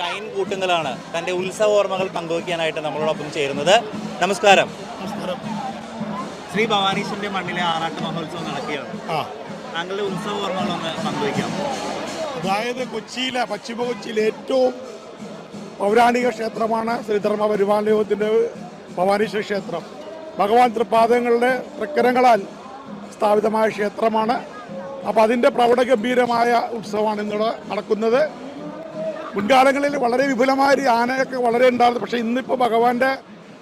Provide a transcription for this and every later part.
ഷൈൻ കൂട്ടുങ്ങളാണ് തന്റെ ഉത്സവ ഓർമ്മകൾ പങ്കുവയ്ക്കാനായിട്ട് നമ്മളോടൊപ്പം ചേരുന്നത്. നമസ്കാരം. ശ്രീ ഭവാനീശ്വരന്റെ മണ്ണിലെ ആറാട്ട് മഹോത്സവം നടക്കുകയാണ്. ആ. താങ്കളുടെ ഉത്സവ ഓർമ്മകളൊന്ന് പങ്കുവയ്ക്കാം. അതായത് കൊച്ചിയിലെ പശ്ചിമ കൊച്ചിയിലെ ഏറ്റവും പൗരാണിക ക്ഷേത്രമാണ് ശ്രീധർമ്മ പരിപാലനയോഗത്തിന്റെ ഭവാനീശ്വര ക്ഷേത്രം. ഭഗവാൻ തൃപ്പാദങ്ങളുടെ തൃക്കരങ്ങളാൽ സ്ഥാപിതമായ ക്ഷേത്രമാണ്. അപ്പോൾ അതിന്റെ പ്രൗഢഗംഭീരമായ ഉത്സവമാണ് ഇന്നിവിടെ നടക്കുന്നത്. മുൻകാലങ്ങളിൽ വളരെ വിപുലമായ ഒരു ആനയൊക്കെ വളരെ ഉണ്ടായിരുന്നു. പക്ഷേ ഇന്നിപ്പോൾ ഭഗവാന്റെ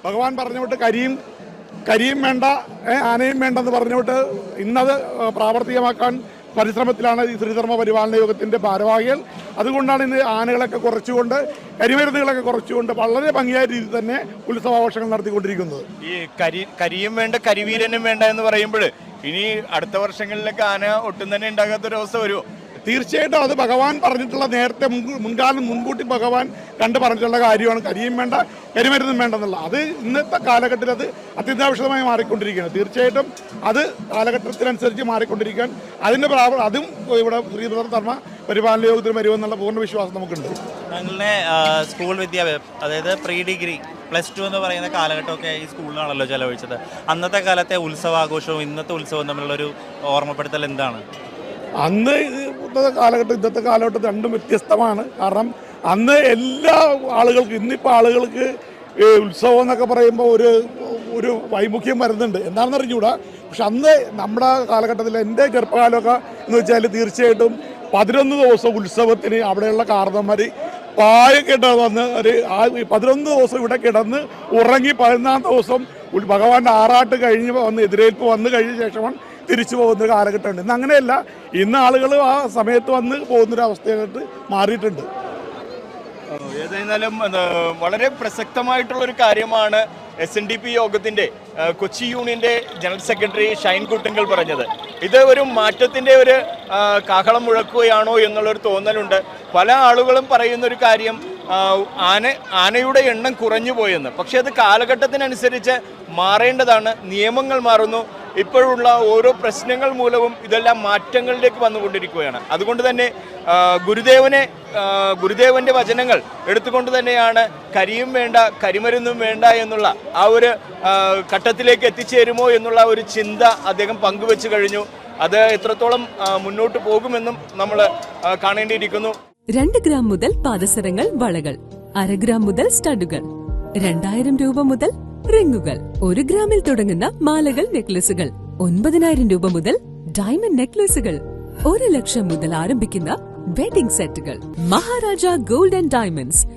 ഭഗവാൻ പറഞ്ഞുകൊണ്ട് കരിയും കരിയും വേണ്ട ആനയും വേണ്ടെന്ന് പറഞ്ഞുകൊണ്ട് ഇന്നത് പ്രാവർത്തികമാക്കാൻ പരിശ്രമത്തിലാണ് ഈ ശ്രീധർമ്മ പരിപാലന യോഗത്തിന്റെ ഭാരവാഹികൾ. അതുകൊണ്ടാണ് ഇന്ന് ആനകളൊക്കെ കുറച്ചുകൊണ്ട് കരിമരുന്നുകളൊക്കെ കുറച്ചുകൊണ്ട് വളരെ ഭംഗിയായ രീതിയിൽ തന്നെ ഉത്സവാഘോഷങ്ങൾ നടത്തിക്കൊണ്ടിരിക്കുന്നത്. ഈ കരി കരിയും വേണ്ട കരിവീരനും വേണ്ട എന്ന് പറയുമ്പോൾ ഇനി അടുത്ത വർഷങ്ങളിലൊക്കെ ആന ഒട്ടും തന്നെ ഉണ്ടാകാത്തൊരവസ്ഥ വരുമോ തീർച്ചയായിട്ടും അത് ഭഗവാൻ പറഞ്ഞിട്ടുള്ള നേരത്തെ മുൻകൂ- മുൻകാലം മുൻകൂട്ടി ഭഗവാൻ കണ്ട് പറഞ്ഞിട്ടുള്ള കാര്യമാണ്. കരിയും വേണ്ട കരിമരുന്നും വേണ്ടെന്നുള്ള അത് ഇന്നത്തെ കാലഘട്ടത്തിൽ അത് അത്യന്താപേക്ഷിതമായി മാറിക്കൊണ്ടിരിക്കുകയാണ്. തീർച്ചയായിട്ടും അത് കാലഘട്ടത്തിനനുസരിച്ച് മാറിക്കൊണ്ടിരിക്കാൻ അതിന്റെ പ്രാബ- അതും ഇവിടെ ശ്രീധർ ധർമ്മ പരിപാലന യോഗത്തിന് വരുമെന്നുള്ള പൂർണ വിശ്വാസം നമുക്കുണ്ട്. ഞങ്ങളുടെ സ്കൂൾ വിദ്യാഭ്യാസം അതായത് പ്രീ ഡിഗ്രി പ്ലസ് ടു എന്ന് പറയുന്ന കാലഘട്ടമൊക്കെ ഈ സ്കൂളിലാണല്ലോ ചെലവഴിച്ചത്. അന്നത്തെ കാലത്തെ ഉത്സവാഘോഷവും ഇന്നത്തെ ഉത്സവവും തമ്മിലുള്ള ഒരു ഓർമ്മപ്പെടുത്തൽ എന്താണ്? അന്ന് ഇത് ഇന്നത്തെ കാലഘട്ടം ഇന്നത്തെ കാലഘട്ടം രണ്ടും വ്യത്യസ്തമാണ്. കാരണം അന്ന് എല്ലാ ആളുകൾക്കും ഇന്നിപ്പോൾ ആളുകൾക്ക് ഉത്സവം എന്നൊക്കെ പറയുമ്പോൾ ഒരു ഒരു വൈമുഖ്യം വരുന്നുണ്ട്. എന്താണെന്ന് അറിഞ്ഞുകൂടാ പക്ഷെ അന്ന് നമ്മുടെ കാലഘട്ടത്തിൽ എന്റെ ഗർഭകാലമൊക്കെ എന്ന് വെച്ചാൽ തീർച്ചയായിട്ടും പതിനൊന്ന് ദിവസം ഉത്സവത്തിന് അവിടെയുള്ള കാർന്നന്മാർ പായ വന്ന് ഒരു പതിനൊന്ന് ദിവസം ഇവിടെ കിടന്ന് ഉറങ്ങി പതിനൊന്നാം ദിവസം ഭഗവാന്റെ ആറാട്ട് കഴിഞ്ഞ് വന്ന് എതിരേൽപ്പ് വന്നു കഴിഞ്ഞ ശേഷമാണ് തിരിച്ചു പോകുന്ന ഒരു കാലഘട്ടമുണ്ട്. ഇന്ന് അങ്ങനെയല്ല. ഇന്ന് ആളുകൾ ആ സമയത്ത് വന്ന് പോകുന്നൊരു അവസ്ഥയായിട്ട് മാറിയിട്ടുണ്ട്. ഏതായിരുന്നാലും വളരെ പ്രസക്തമായിട്ടുള്ള ഒരു കാര്യമാണ് എസ് എൻ ഡി പി യോഗത്തിന്റെ കൊച്ചി യൂണിയന്റെ ജനറൽ സെക്രട്ടറി ഷൈൻ കുട്ടങ്കൽ പറഞ്ഞത്. ഇത് ഒരു മാറ്റത്തിന്റെ ഒരു കാഹളം മുഴക്കുകയാണോ എന്നുള്ളൊരു തോന്നലുണ്ട്. പല ആളുകളും പറയുന്ന ഒരു കാര്യം ആന ആനയുടെ എണ്ണം കുറഞ്ഞു പോയെന്ന് പക്ഷേ അത് കാലഘട്ടത്തിനനുസരിച്ച് മാറേണ്ടതാണ്. നിയമങ്ങൾ മാറുന്നു. ഇപ്പോഴുള്ള ഓരോ പ്രശ്നങ്ങൾ മൂലവും ഇതെല്ലാം മാറ്റങ്ങളിലേക്ക് വന്നുകൊണ്ടിരിക്കുകയാണ്. അതുകൊണ്ട് തന്നെ ഗുരുദേവനെ ഗുരുദേവന്റെ വചനങ്ങൾ എടുത്തുകൊണ്ട് തന്നെയാണ് കരിയും വേണ്ട കരിമരുന്നും വേണ്ട എന്നുള്ള ആ ഒരു ഘട്ടത്തിലേക്ക് എത്തിച്ചേരുമോ എന്നുള്ള ഒരു ചിന്ത അദ്ദേഹം പങ്കുവെച്ചു കഴിഞ്ഞു. അത് എത്രത്തോളം മുന്നോട്ട് പോകുമെന്നും നമ്മൾ കാണേണ്ടിയിരിക്കുന്നു. രണ്ട് ഗ്രാം മുതൽ പാദസരങ്ങൾ വളകൾ അര ഗ്രാം മുതൽ സ്റ്റഡുകൾ രണ്ടായിരം രൂപ മുതൽ റിങ്ങുകൾ. ഒരു ഗ്രാമിൽ തുടങ്ങുന്ന മാലകൾ നെക്ലസുകൾ. ഒൻപതിനായിരം രൂപ മുതൽ ഡയമണ്ട് നെക്ലസുകൾ. ഒരു ലക്ഷം മുതൽ ആരംഭിക്കുന്ന വെഡിംഗ് സെറ്റുകൾ. Maharaja gold and diamonds.